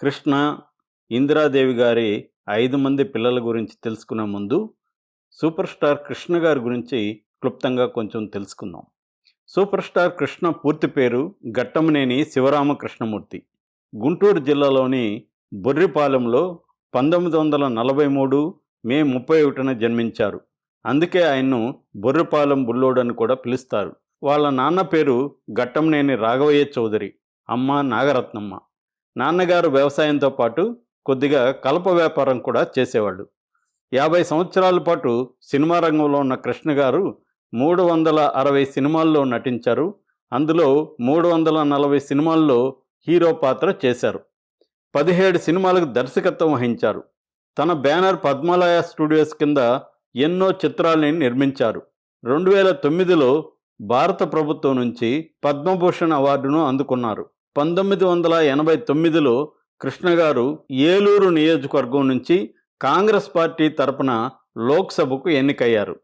కృష్ణ ఇందిరాదేవి గారి ఐదు మంది పిల్లల గురించి తెలుసుకునే ముందు సూపర్ స్టార్ కృష్ణ గారి గురించి క్లుప్తంగా కొంచెం తెలుసుకుందాం. సూపర్ స్టార్ కృష్ణ పూర్తి పేరు గట్టమనేని శివరామ కృష్ణమూర్తి గుంటూరు జిల్లాలోని బొర్రిపాలెంలో పంతొమ్మిది వందల నలభై మూడు మే ముప్పై ఒకటిన జన్మించారు. అందుకే ఆయన్ను బొర్రిపాలెం బుల్లోడు అని కూడా పిలుస్తారు. వాళ్ళ నాన్న పేరు గట్టంనేని రాఘవయ్య చౌదరి అమ్మ నాగరత్నమ్మ. నాన్నగారు వ్యవసాయంతో పాటు కొద్దిగా కలప వ్యాపారం కూడా చేసేవాళ్ళు. యాభై సంవత్సరాల పాటు సినిమా రంగంలో ఉన్న కృష్ణ గారు మూడు వందల అరవై సినిమాల్లో నటించారు. అందులో మూడు వందల నలభై సినిమాల్లో హీరో పాత్ర చేశారు. పదిహేడు సినిమాలకు దర్శకత్వం వహించారు. తన బ్యానర్ పద్మాలయ స్టూడియోస్ కింద ఎన్నో చిత్రాలని నిర్మించారు. రెండు వేల తొమ్మిదిలో భారత ప్రభుత్వం నుంచి పద్మభూషణ్ అవార్డును అందుకున్నారు. పంతొమ్మిది వందల ఎనభై తొమ్మిదిలో కృష్ణగారు ఏలూరు నియోజకవర్గం నుంచి కాంగ్రెస్ పార్టీ తరపున లోక్సభకు ఎన్నికయ్యారు.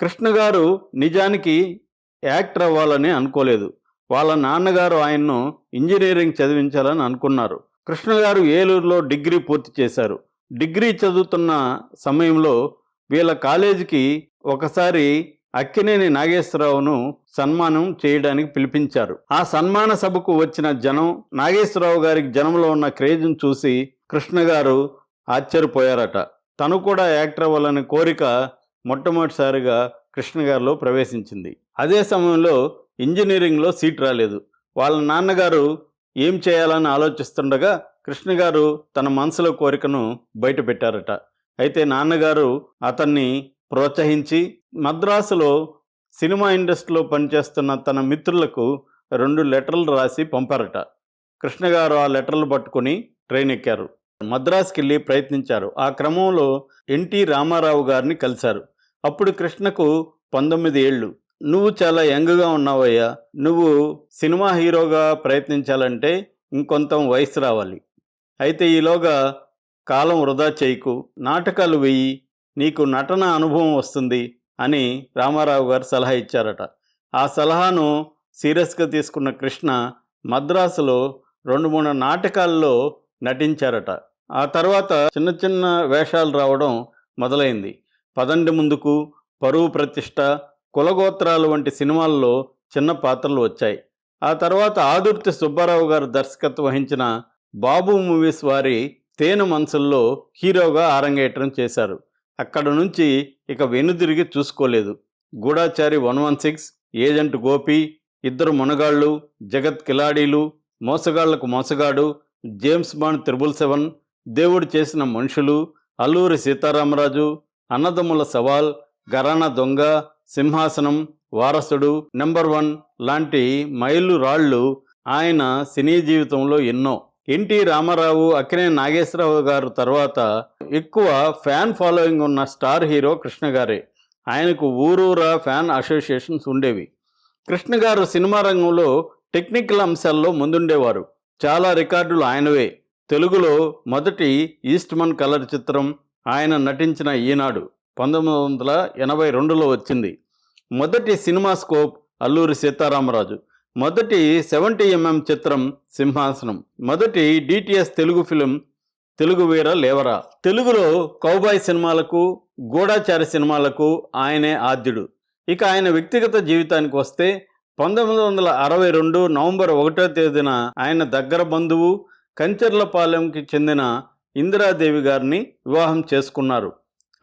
కృష్ణగారు నిజానికి యాక్టర్ అవ్వాలని అనుకోలేదు. వాళ్ళ నాన్నగారు ఆయన్ను ఇంజనీరింగ్ చదివించాలని అనుకున్నారు. కృష్ణగారు ఏలూరులో డిగ్రీ పూర్తి చేశారు. డిగ్రీ చదువుతున్న సమయంలో వీళ్ళ కాలేజీకి ఒకసారి అక్కినేని నాగేశ్వరరావును సన్మానం చేయడానికి పిలిపించారు. ఆ సన్మాన సభకు వచ్చిన జనం నాగేశ్వరరావు గారికి జనంలో ఉన్న క్రేజ్ను చూసి కృష్ణ గారు ఆశ్చర్యపోయారట. తను కూడా యాక్టర్ అవ్వాలనే కోరిక మొట్టమొదటిసారిగా కృష్ణ గారిలో ప్రవేశించింది. అదే సమయంలో ఇంజనీరింగ్లో సీట్ రాలేదు. వాళ్ళ నాన్నగారు ఏం చేయాలని ఆలోచిస్తుండగా కృష్ణ గారు తన మనసులో కోరికను బయటపెట్టారట. అయితే నాన్నగారు అతన్ని ప్రోత్సహించి మద్రాసులో సినిమా ఇండస్ట్రీలో పనిచేస్తున్న తన మిత్రులకు రెండు లెటర్లు రాసి పంపారట. కృష్ణ గారు ఆ లెటర్లు పట్టుకొని ట్రైన్ ఎక్కారు. మద్రాసుకి వెళ్ళి ప్రయత్నించారు. ఆ క్రమంలో ఎన్టీ రామారావు గారిని కలిశారు. అప్పుడు కృష్ణకు పంతొమ్మిది ఏళ్ళు. నువ్వు చాలా యంగ్గా ఉన్నావయ్యా. నువ్వు సినిమా హీరోగా ప్రయత్నించాలంటే ఇంకొంత వయసు రావాలి. అయితే ఈలోగా కాలం వృధా చేయకు. నాటకాలు వెయ్యి. నీకు నటన అనుభవం వస్తుంది అని రామారావు గారు సలహా ఇచ్చారట. ఆ సలహాను సీరియస్గా తీసుకున్న కృష్ణ మద్రాసులో రెండు మూడు నాటకాల్లో నటించారట. ఆ తర్వాత చిన్న చిన్న వేషాలు రావడం మొదలైంది. పదండి ముందుకు పరువు ప్రతిష్ట కులగోత్రాలు వంటి సినిమాల్లో చిన్న పాత్రలు వచ్చాయి. ఆ తర్వాత ఆదుర్తి సుబ్బారావు గారు దర్శకత్వం వహించిన బాబు మూవీస్ వారి తేనె మనసుల్లో హీరోగా ఆరంగేట్రం చేశారు. అక్కడ నుంచి ఇక వెనుదిరిగి చూసుకోలేదు. గూఢాచారి one one six agent Gopi ఇద్దరు మునగాళ్ళు జగత్ కిలాడీలు మోసగాళ్ళకు మోసగాడు జేమ్స్ బాండ్ త్రిబుల్ సెవెన్ దేవుడు చేసిన మనుషులు అల్లూరి సీతారామరాజు అన్నదమ్ముల సవాల్ గరానా దొంగ సింహాసనం వారసుడు నెంబర్ వన్ లాంటి మైలు రాళ్ళు ఆయన సినీ జీవితంలో ఎన్నో. ఎన్టీ రామారావు అక్కినే నాగేశ్వరరావు గారు తర్వాత ఎక్కువ ఫ్యాన్ ఫాలోయింగ్ ఉన్న స్టార్ హీరో కృష్ణ గారే. ఆయనకు ఊరూరా ఫ్యాన్ అసోసియేషన్స్ ఉండేవి. కృష్ణ గారు సినిమా రంగంలో టెక్నికల్ అంశాల్లో ముందుండేవారు. చాలా రికార్డులు ఆయనవే. తెలుగులో మొదటి ఈస్ట్మన్ కలర్ చిత్రం ఆయన నటించిన ఈనాడు పంతొమ్మిది వందల ఎనభై రెండులో వచ్చింది. మొదటి సినిమా స్కోప్ అల్లూరి సీతారామరాజు. మొదటి సెవెంటీ ఎంఎం చిత్రం సింహాసనం మొదటి డిటిఎస్ తెలుగు ఫిలిం తెలుగు వీర లేవరా. తెలుగులో కౌబాయ్ సినిమాలకు గూఢాచారి సినిమాలకు ఆయనే ఆద్యుడు. ఇక ఆయన వ్యక్తిగత జీవితానికి వస్తే పంతొమ్మిది వందల అరవై రెండు నవంబర్ ఒకటో తేదీన ఆయన దగ్గర బంధువు కంచర్లపాలెంకి చెందిన ఇందిరాదేవి గారిని వివాహం చేసుకున్నారు.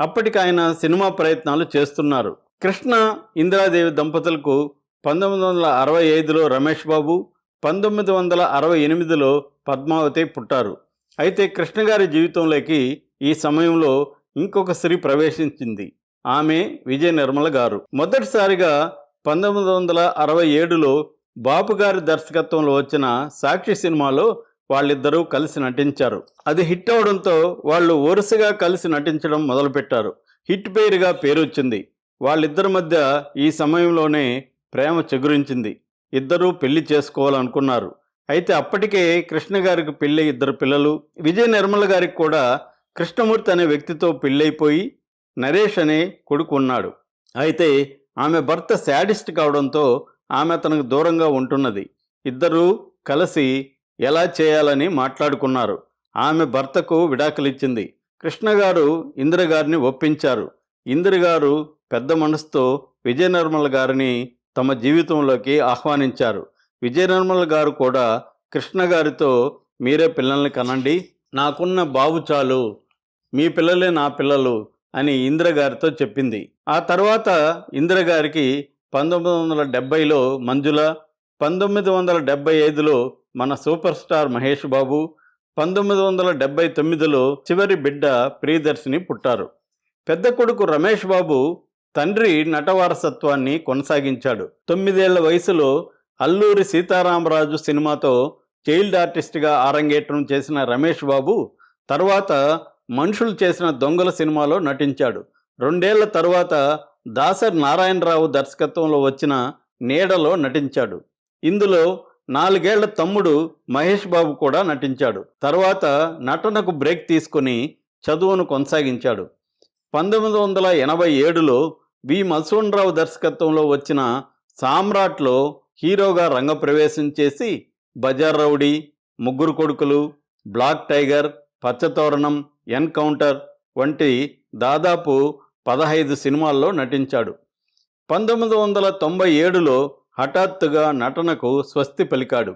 అప్పటికి ఆయన సినిమా ప్రయత్నాలు చేస్తున్నారు. కృష్ణ ఇందిరాదేవి దంపతులకు పంతొమ్మిది వందల అరవై ఐదులో రమేష్ బాబు పంతొమ్మిది వందల అరవై ఎనిమిదిలో పద్మావతి పుట్టారు. అయితే కృష్ణగారి జీవితంలోకి ఈ సమయంలో ఇంకొక స్త్రీ ప్రవేశించింది. ఆమె విజయ నిర్మల గారు. మొదటిసారిగా పంతొమ్మిది వందల అరవై ఏడులో బాపు గారి దర్శకత్వంలో వచ్చిన సాక్షి సినిమాలో వాళ్ళిద్దరూ కలిసి నటించారు. అది హిట్ అవడంతో వాళ్ళు వరుసగా కలిసి నటించడం మొదలుపెట్టారు. హిట్ పేరుగా పేరు వచ్చింది వాళ్ళిద్దరి మధ్య ఈ సమయంలోనే ప్రేమ చెగురించింది. ఇద్దరూ పెళ్ళి చేసుకోవాలనుకున్నారు. అయితే అప్పటికే కృష్ణ గారికి పెళ్ళి ఇద్దరు పిల్లలు విజయ నిర్మల గారికి కూడా కృష్ణమూర్తి అనే వ్యక్తితో పెళ్ళైపోయి నరేష్ అనే కొడుకు ఉన్నాడు. అయితే ఆమె భర్త శాడిస్ట్ కావడంతో ఆమె తనకు దూరంగా ఉంటున్నది. ఇద్దరూ కలిసి ఎలా చేయాలని మాట్లాడుకున్నారు. ఆమె భర్తకు విడాకులిచ్చింది. కృష్ణ గారు ఒప్పించారు. ఇందిరగారు పెద్ద మనసుతో విజయ నిర్మల గారిని తమ జీవితంలోకి ఆహ్వానించారు. విజయనిర్మల గారు కూడా కృష్ణ గారితో మీరే పిల్లల్ని కనండి నాకున్న బావు చాలు మీ పిల్లలే నా పిల్లలు అని ఇందిర గారితో చెప్పింది. ఆ తర్వాత ఇందిర గారికి పంతొమ్మిది వందల డెబ్బైలో మంజుల పంతొమ్మిది వందల డెబ్బై ఐదులో మన సూపర్ స్టార్ మహేష్ బాబు పంతొమ్మిది వందల డెబ్బై తొమ్మిదిలో చివరి బిడ్డ ప్రియదర్శిని పుట్టారు. పెద్ద కొడుకు రమేష్ బాబు తండ్రి నటవారసత్వాన్ని కొనసాగించాడు. తొమ్మిదేళ్ళ వయసులో అల్లూరి సీతారామరాజు సినిమాతో చైల్డ్ ఆర్టిస్ట్గా ఆరంగేట్రం చేసిన రమేష్ బాబు తర్వాత మనుషులు చేసిన దొంగల సినిమాలో నటించాడు. రెండేళ్ళ తరువాత దాసర్ నారాయణరావు దర్శకత్వంలో వచ్చిన నీడలో నటించాడు. ఇందులో నాలుగేళ్ళ తమ్ముడు మహేష్ బాబు కూడా నటించాడు. తర్వాత నటనకు బ్రేక్ తీసుకుని చదువును కొనసాగించాడు. పంతొమ్మిది వందల ఎనభై ఏడులో వి. మధుసూనరావు దర్శకత్వంలో వచ్చిన సామ్రాట్లో హీరోగా రంగప్రవేశం చేసి బజార్ రౌడీ ముగ్గురు కొడుకులు బ్లాక్ టైగర్ పచ్చతోరణం ఎన్కౌంటర్ వంటి దాదాపు పదహైదు సినిమాల్లో నటించాడు. పంతొమ్మిది వందల తొంభై ఏడులో హఠాత్తుగా నటనకు స్వస్తి పలికాడు.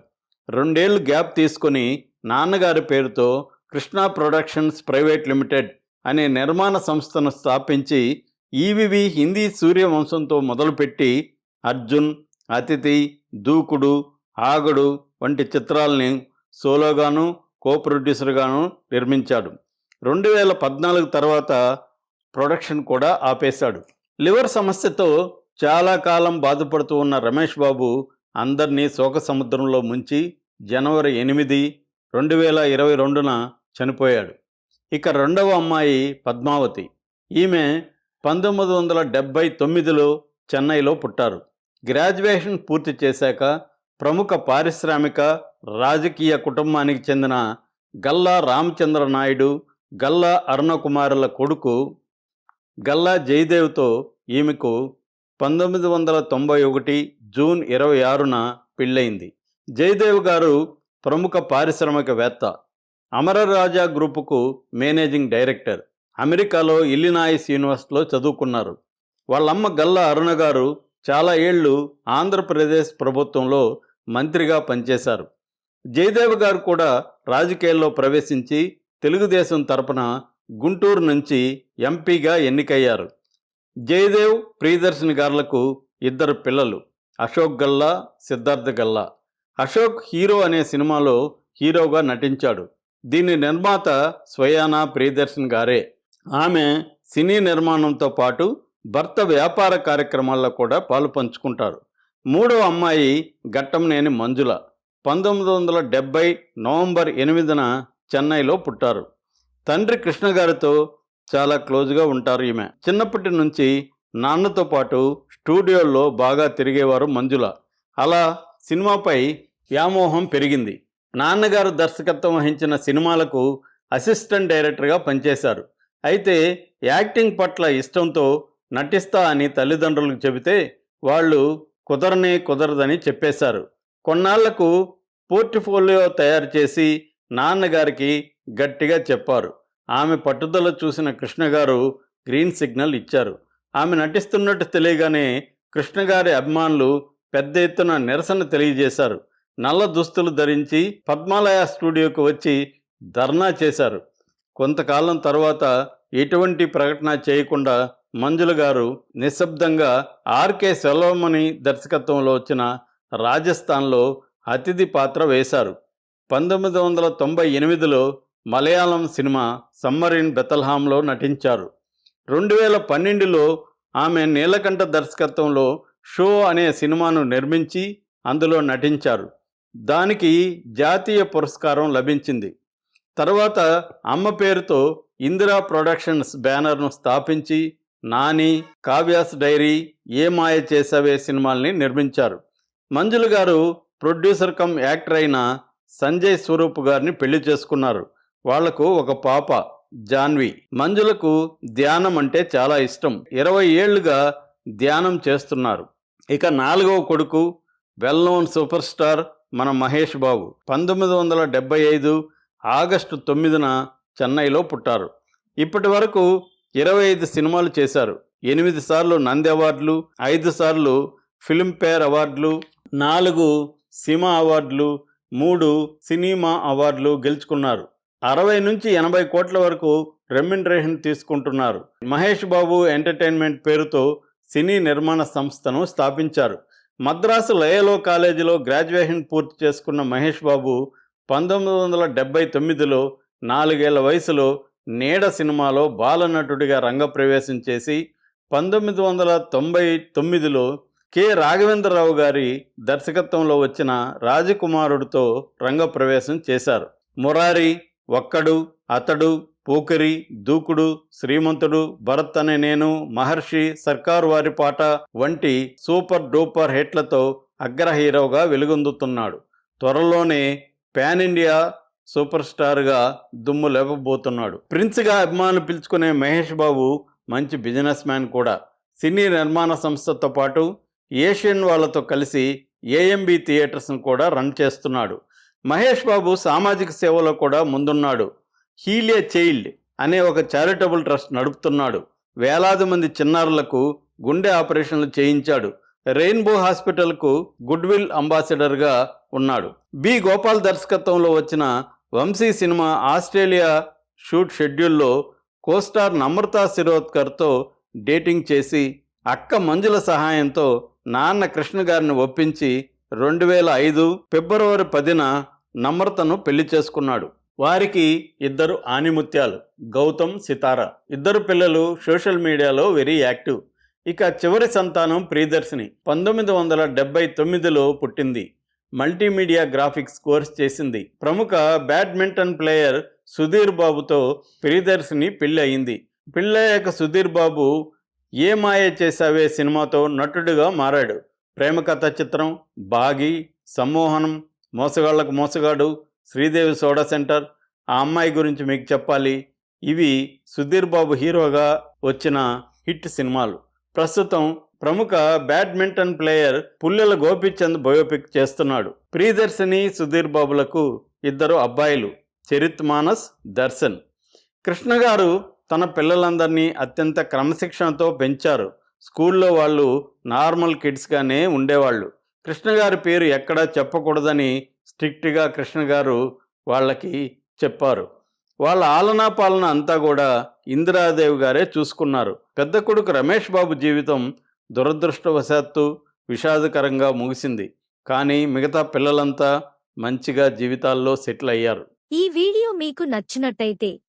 రెండేళ్ళు గ్యాప్ తీసుకొని నాన్నగారి పేరుతో కృష్ణా ప్రొడక్షన్స్ ప్రైవేట్ లిమిటెడ్ అనే నిర్మాణ సంస్థను స్థాపించి ఈవివి హిందీ సూర్యవంశంతో మొదలుపెట్టి అర్జున్ అతిథి దూకుడు ఆగడు వంటి చిత్రాలని సోలోగాను కో ప్రొడ్యూసర్గాను నిర్మించాడు. రెండు వేల పద్నాలుగు తర్వాత ప్రొడక్షన్ కూడా ఆపేశాడు. లివర్ సమస్యతో చాలా కాలం బాధపడుతూ ఉన్న రమేష్ బాబు అందరినీ శోక సముద్రంలో ముంచి జనవరి ఎనిమిది రెండు వేల ఇరవై రెండున చనిపోయాడు. ఇక రెండవ అమ్మాయి పద్మావతి. ఈమె పంతొమ్మిది వందల డెబ్భై తొమ్మిదిలో చెన్నైలో పుట్టారు. గ్రాడ్యుయేషన్ పూర్తి చేశాక ప్రముఖ పారిశ్రామిక రాజకీయ కుటుంబానికి చెందిన గల్లా రామచంద్ర నాయుడు గల్లా అరుణకుమారుల కొడుకు గల్లా జయదేవ్తో ఈమెకు పంతొమ్మిది వందల తొంభై ఒకటి జూన్ ఇరవై ఆరున పెళ్ళయింది. జయదేవ్ గారు ప్రముఖ పారిశ్రామికవేత్త. అమరరాజా గ్రూపుకు మేనేజింగ్ డైరెక్టర్. అమెరికాలో ఇల్లినాయిస్ యూనివర్సిటీలో చదువుకున్నారు. వాళ్ళమ్మ గల్లా అరుణ గారు చాలా ఏళ్ళు ఆంధ్రప్రదేశ్ ప్రభుత్వంలో మంత్రిగా పనిచేశారు. జయదేవ్ గారు కూడా రాజకీయాల్లో ప్రవేశించి తెలుగుదేశం తరపున గుంటూరు నుంచి ఎంపీగా ఎన్నికయ్యారు. జయదేవ్ ప్రియదర్శిని గారులకు ఇద్దరు పిల్లలు అశోక్ గల్లా సిద్ధార్థ గల్లా. అశోక్ హీరో అనే సినిమాలో హీరోగా నటించాడు. దీని నిర్మాత స్వయానా ప్రియదర్శన్ గారే. ఆమె సినీ నిర్మాణంతో పాటు భర్త వ్యాపార కార్యక్రమాల్లో కూడా పాలు పంచుకుంటారు. మూడవ అమ్మాయి ఘట్టంనేని మంజుల పంతొమ్మిది వందల డెబ్బై నవంబర్ ఎనిమిదిన చెన్నైలో పుట్టారు. తండ్రి కృష్ణ గారితో చాలా క్లోజ్గా ఉంటారు ఈమె. చిన్నప్పటి నుంచి నాన్నతో పాటు స్టూడియోల్లో బాగా తిరిగేవారు మంజుల. అలా సినిమాపై వ్యామోహం పెరిగింది. నాన్నగారు దర్శకత్వం వహించిన సినిమాలకు అసిస్టెంట్ డైరెక్టర్గా పనిచేశారు. అయితే యాక్టింగ్ పట్ల ఇష్టంతో నటిస్తా అని తల్లిదండ్రులకు చెబితే వాళ్ళు కుదరనే కుదరదని చెప్పేశారు. కొన్నాళ్ళకు పోర్ట్ఫోలియో తయారు చేసి నాన్నగారికి గట్టిగా చెప్పారు. ఆమె పట్టుదల చూసిన కృష్ణ గారు గ్రీన్ సిగ్నల్ ఇచ్చారు. ఆమె నటిస్తున్నట్టు తెలియగానే కృష్ణ గారి అభిమానులు పెద్ద ఎత్తున నిరసన తెలియజేశారు. నల్ల దుస్తులు ధరించి పద్మాలయ స్టూడియోకు వచ్చి ధర్నా చేశారు. కొంతకాలం తర్వాత ఎటువంటి ప్రకటన చేయకుండా మంజుల గారు నిశ్శబ్దంగా ఆర్కే సెల్వమణి దర్శకత్వంలో వచ్చిన రాజస్థాన్లో అతిథి పాత్ర వేశారు. పంతొమ్మిది వందల తొంభై ఎనిమిదిలో మలయాళం సినిమా సమ్మర్ ఇన్ బెతల్హాంలో నటించారు. రెండు వేల పన్నెండులో ఆమె నీలకంఠ దర్శకత్వంలో షో అనే సినిమాను నిర్మించి అందులో నటించారు. దానికి జాతీయ పురస్కారం లభించింది. తర్వాత అమ్మ పేరుతో ఇందిరా ప్రొడక్షన్స్ బ్యానర్ను స్థాపించి నాని కావ్యాస్ డైరీ ఏ మాయ చేసావే సినిమాల్ని నిర్మించారు. మంజుల గారు ప్రొడ్యూసర్ కమ్ యాక్టర్ అయిన సంజయ్ స్వరూప్ గారిని పెళ్ళి చేసుకున్నారు. వాళ్ళకు ఒక పాప జాన్వి. మంజులకు ధ్యానం అంటే చాలా ఇష్టం. ఇరవై ఏళ్ళుగా ధ్యానం చేస్తున్నారు. ఇక నాలుగవ కొడుకు వెల్ నోన్ సూపర్ స్టార్ మన మహేష్ బాబు. పంతొమ్మిది వందల డెబ్బై ఐదు ఆగస్టు తొమ్మిదిన చెన్నైలో పుట్టారు. ఇప్పటి వరకు ఇరవై ఐదు సినిమాలు చేశారు. ఎనిమిది సార్లు నంది అవార్డులు ఐదు సార్లు ఫిల్మ్ఫేర్ అవార్డులు నాలుగు సినిమా అవార్డులు మూడు సినిమా అవార్డులు గెలుచుకున్నారు. అరవై నుంచి ఎనభై కోట్ల వరకు రెమ్యునరేషన్ తీసుకుంటున్నారు. మహేష్ బాబు ఎంటర్టైన్మెంట్ పేరుతో సినీ నిర్మాణ సంస్థను స్థాపించారు. మద్రాసు లయలో కాలేజీలో గ్రాడ్యుయేషన్ పూర్తి చేసుకున్న మహేష్ బాబు పంతొమ్మిది వందల డెబ్బై తొమ్మిదిలో నాలుగేళ్ళ వయసులో నీడ సినిమాలో బాలనటుడిగా రంగప్రవేశం చేసి పంతొమ్మిది వందల తొంభై తొమ్మిదిలో కె. రాఘవేంద్రరావు గారి దర్శకత్వంలో వచ్చిన రాజకుమారుడితో రంగప్రవేశం చేశారు. మురారి ఒక్కడు అతడు పోకరి దూకుడు శ్రీమంతుడు భరత్ అనే నేను మహర్షి సర్కారు వారి పాట వంటి సూపర్ డూపర్ హిట్లతో అగ్ర హీరోగా వెలుగొందుతున్నాడు. త్వరలోనే పాన్ ఇండియా సూపర్ స్టార్గా దుమ్ము లేపబోతున్నాడు ప్రిన్స్గా అభిమానులు పిలుచుకునే మహేష్ బాబు మంచి బిజినెస్ మ్యాన్ కూడా. సినీ నిర్మాణ సంస్థతో పాటు ఏషియన్ వాళ్ళతో కలిసి ఏఎంబి థియేటర్స్ను కూడా రన్ చేస్తున్నాడు. మహేష్ బాబు సామాజిక సేవలో కూడా ముందున్నాడు. హీలియా చైల్డ్ అనే ఒక చారిటబుల్ ట్రస్ట్ నడుపుతున్నాడు. వేలాది మంది చిన్నారులకు గుండె ఆపరేషన్లు చేయించాడు. రెయిన్బో హాస్పిటల్కు గుడ్విల్ అంబాసిడర్గా ఉన్నాడు. బి. గోపాల్ దర్శకత్వంలో వచ్చిన వంశీ సినిమా ఆస్ట్రేలియా షూట్ షెడ్యూల్లో కోస్టార్ నమ్రతా శిరోద్కర్తో డేటింగ్ చేసి అక్క మంజుల సహాయంతో నాన్న కృష్ణ గారిని ఒప్పించి రెండు వేల ఐదు ఫిబ్రవరి పదిన నమ్రతను పెళ్ళి చేసుకున్నాడు. వారికి ఇద్దరు ఆనిముత్యాలు గౌతమ్ సితార. ఇద్దరు పిల్లలు సోషల్ మీడియాలో వెరీ యాక్టివ్. ఇక చివరి సంతానం ప్రియదర్శిని. పంతొమ్మిది వందల డెబ్బై తొమ్మిదిలో పుట్టింది. మల్టీమీడియా గ్రాఫిక్స్ కోర్స్ చేసింది. ప్రముఖ బ్యాడ్మింటన్ ప్లేయర్ సుధీర్ బాబుతో ప్రియదర్శిని పెళ్ళి అయింది. పెళ్ళయ్యాక సుధీర్ బాబు ఏ మాయ చేశావే సినిమాతో నటుడిగా మారాడు. ప్రేమ కథ చిత్రం బాగి సమ్మోహనం మోసగాళ్ళకు మోసగాడు శ్రీదేవి సోడా సెంటర్ ఆ అమ్మాయి గురించి మీకు చెప్పాలి. ఇవి సుధీర్ బాబు హీరోగా వచ్చిన హిట్ సినిమాలు. ప్రస్తుతం ప్రముఖ badminton player Pullela Gopichand biopic చేస్తున్నాడు. ప్రియదర్శిని సుధీర్ బాబులకు ఇద్దరు అబ్బాయిలు చరిత్ మానస్ దర్శన్. కృష్ణ గారు తన పిల్లలందరినీ అత్యంత క్రమశిక్షణతో పెంచారు. స్కూల్లో వాళ్ళు నార్మల్ కిడ్స్గానే ఉండేవాళ్ళు. కృష్ణ గారి పేరు ఎక్కడా చెప్పకూడదని స్ట్రిక్ట్గా కృష్ణ గారు వాళ్ళకి చెప్పారు. వాళ్ళ ఆలనా పాలన అంతా కూడా ఇందిరాదేవి గారే చూసుకున్నారు. పెద్ద కొడుకు రమేష్ బాబు జీవితం దురదృష్టవశాత్తు విషాదకరంగా ముగిసింది. కానీ మిగతా పిల్లలంతా మంచిగా జీవితాల్లో సెటిల్ అయ్యారు. ఈ వీడియో మీకు నచ్చినట్టయితే